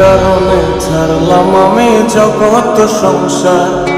কারণে ছাড়লাম আমি জগৎ সংসার।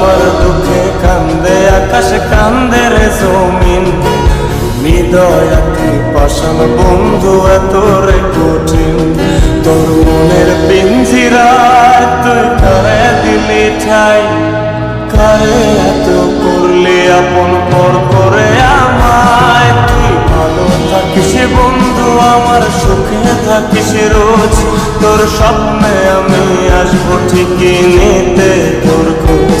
আমার দুঃখে কান্দে, আকাশ কান্দে রে জমিন। হৃদয়া তুই পাষাণ বন্ধু এত রে কঠিন? তোর মনের পিঞ্জিরায় তুই কারে দিলি ঠাই? কারে এত করলি আপন পর করে আমায়? তুই ভালো থাকিস বন্ধু, আমার সুখে থাকিস রোজ। তোর স্বপ্নে আমি আসব ঠিকই নিতে তোর খোঁজ।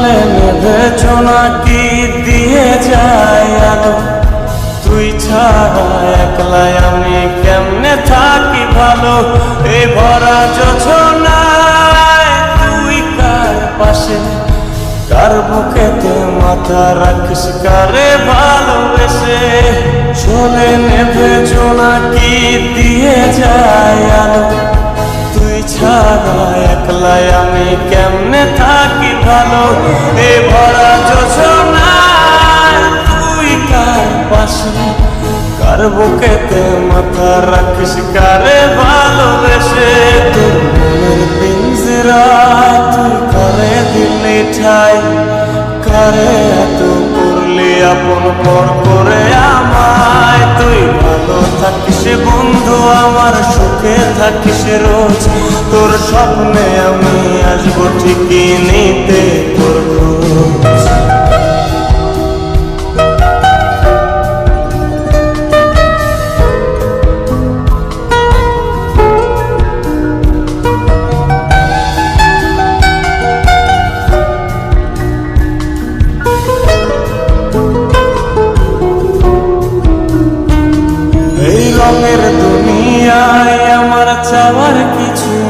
চলে নেবে কি দিয়ে যায় আলো। তুই ছাড়া একলাই আমি কেমনে থাকি ভালো? এই ভরা যোছনায় তুই কার পাশে? কার বুকেতে মাথা রাখিস? কারে ভালোবেসে? চলে নেবে কি দিয়ে যায় আলো। তুই ছাড়া একলাই আমি কেমনে থাকি ভালো, এ ভরা যোজনায় তুই কার পাশে? কার বুকেতে মাথা রাখিস, কারে ভালোবেসে? তোর মনের পিঞ্জরায় তুই কারে দিলি ঠাই। কারে এত করলি আপন পর করে আমায়? তুই ভালো থাকিস বন্ধু, আমার সুখে থাকিস রোজ। তোর স্বপ্নে আমি আসব ঠিকই নিতে তোর আমার চাওয়ার কিছু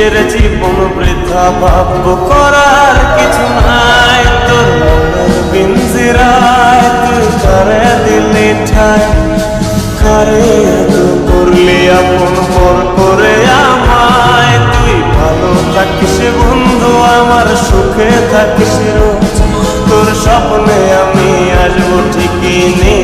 নিজের জীবন বৃথা ভাব করার কিছু নাই। তোর বিঞ্জিরায় তুই করে দিলি ঠাই কারে এত করলি আপন পর করে আমায়। তুই ভালো থাকিস বন্ধু, আমার সুখে থাকিস তোর স্বপ্নে আমি আসব ঠিকই নেই